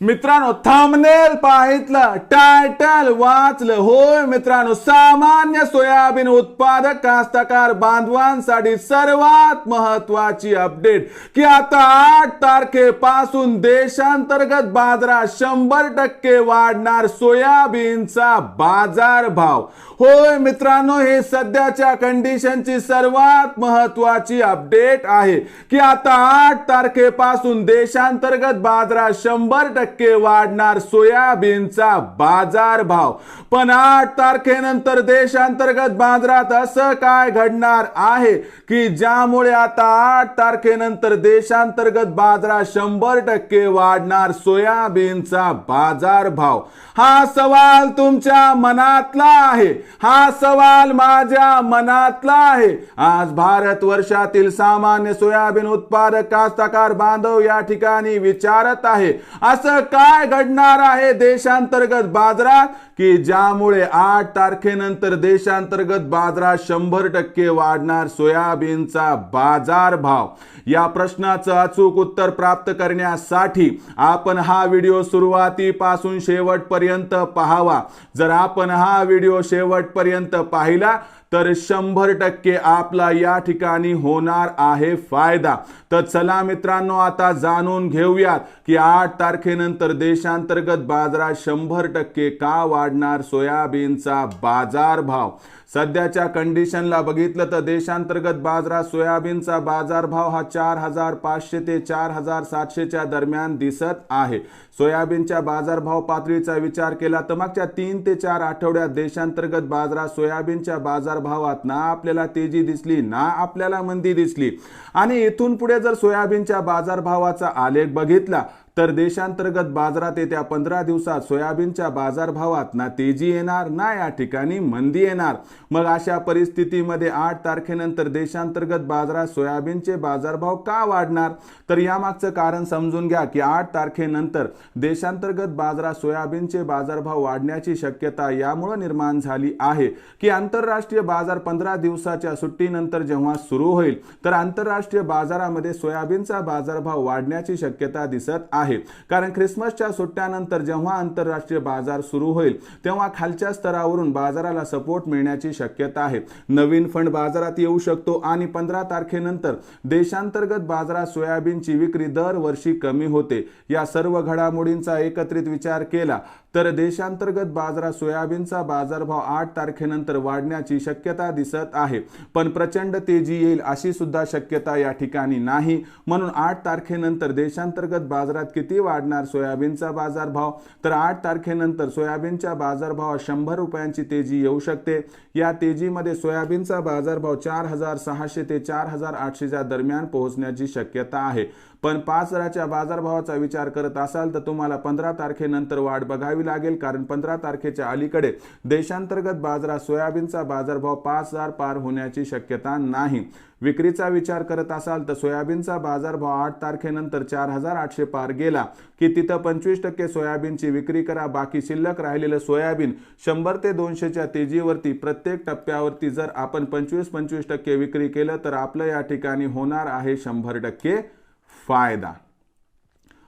मित्रांनो थांबनेल पाहितलं टायटल वाचलं. होय मित्रांनो सामान्य सोयाबीन उत्पादक कास्तकार बांधवांसाठी सर्वात महत्वाची अपडेट की आता आठ तारखेपासून देशांतर्गत बाजारात शंभर टक्के वाढणार सोयाबीनचा बाजार भाव होय मित्रांनो हे सध्याच्या कंडिशनची सर्वात महत्वाची अपडेट आहे. की आता आठ तारखेपासून देशांतर्गत बाजारात शंभर टक्के वाढणार सोयाबीनचा बाजार भाव. पण आठ तारखेनंतर देशांतर्गत बाजारात असं काय घडणार आहे की ज्यामुळे आता आठ तारखेनंतर देशांतर्गत बाजारात शंभर टक्के वाढणार सोयाबीनचा बाजार भाव? हा सवाल तुमच्या मनातला आहे. हा सवाल माझ्या मनातला आहे. आज भारत वर्षातील सामान्य सोयाबीन उत्पादक कास्तकार बांधव या ठिकाणी विचारत आहे. असं काय घडणार आहे देशांतर्गत बाजारात? की ज्यामुळे आठ तारखेनंतर देशांतर्गत बाजारात शंभर टक्के वाढणार सोयाबीनचा बाजार भाव या प्रश्नाचं अचूक उत्तर प्राप्त करण्यासाठी आपण हा व्हिडिओ सुरुवातीपासून शेवटपर्यंत पाहावा. जर आपण हा व्हिडिओ शेवटपर्यंत पाहिला तर शंभर टक्के आपला या ठिकाणी होणार आहे फायदा. तर चला मित्रांनो आता जाणून घेऊयात की आठ तारखेनंतर देशांतर्गत बाजारात शंभर टक्के का वाढणार सोयाबीनचा बाजार भाव सध्याच्या कंडिशनला बघितलं तर देशांतर्गत बाजारात सोयाबीनचा बाजारभाव हा चार हजार पाचशे ते चार हजार सातशेच्या दरम्यान दिसत आहे. सोयाबीनच्या बाजारभाव पातळीचा विचार केला तर मागच्या तीन ते चार आठवड्यात देशांतर्गत बाजारात सोयाबीनच्या बाजारभावात ना आपल्याला तेजी दिसली ना आपल्याला मंदी दिसली? आणि इथून पुढे जर सोयाबीनच्या बाजारभावाचा आलेख बघितला तर देशांतर्गत बाजारात येत्या पंधरा दिवसात सोयाबीनच्या बाजारभावात ना तेजी येणार ना या ठिकाणी मंदी येणार. मग अशा परिस्थितीमध्ये आठ तारखेनंतर देशांतर्गत बाजारात सोयाबीनचे बाजारभाव का वाढणार? तर यामागचं कारण समजून घ्या की आठ तारखेनंतर देशांतर्गत बाजारात सोयाबीनचे बाजारभाव वाढण्याची शक्यता यामुळे निर्माण झाली आहे की आंतरराष्ट्रीय बाजार पंधरा दिवसाच्या सुट्टीनंतर जेव्हा सुरू होईल तर आंतरराष्ट्रीय बाजारामध्ये सोयाबीनचा बाजारभाव वाढण्याची शक्यता दिसत आहे. आहे. कारण ख्रिसमसच्या सुट्ट्यानंतर जेव्हा आंतरराष्ट्रीय बाजार सुरू होईल तेव्हा खालच्या स्तरावरून बाजाराला सपोर्ट मिळण्याची शक्यता आहे. नवीन फंड बाजारात येऊ शकतो आणि पंधरा तारखेनंतर देशांतर्गत बाजारात सोयाबीनची विक्री दरवर्षी कमी होते. या सर्व घडामोडींचा एकत्रित विचार केला तर देशांतर्गत बाजारात सोयाबीनचा बाजारभाव आठ तारखेनंतर वाढण्याची शक्यता दिसत आहे. पण प्रचंड तेजी येईल अशी सुद्धा शक्यता या ठिकाणी नाही. म्हणून आठ तारखेनंतर देशांतर्गत बाजारात किती वाढणार सोयाबीनचा बाजारभाव? तर आठ तारखेनंतर सोयाबीनच्या बाजारभावात शंभर रुपयांची तेजी येऊ शकते. या तेजीमध्ये सोयाबीनचा बाजारभाव चार हजार सहाशे ते चार हजार आठशेच्या दरम्यान पोहोचण्याची शक्यता आहे. पण पाच हजाराच्या बाजारभावाचा विचार करत असाल तर तुम्हाला पंधरा तारखेनंतर वाढ बघावी लागेल कारण पंधरा तारखेच्या अलीकडे देशांतर्गत बाजारात सोयाबीनचा बाजारभाव पाच हजार पार होण्याची शक्यता नाही. विक्रीचा विचार करत असाल तर सोयाबीनचा बाजारभाव आठ तारखेनंतर चार हजार आठशे पार गेला. की तिथं पंचवीस टक्के सोयाबीनची विक्री करा बाकी शिल्लक राहिलेलं सोयाबीन शंभर ते दोनशेच्या तेजीवरती प्रत्येक टप्प्यावरती जर आपण पंचवीस पंचवीस टक्के विक्री केलं तर आपलं या ठिकाणी होणार आहे शंभर टक्के फायदा.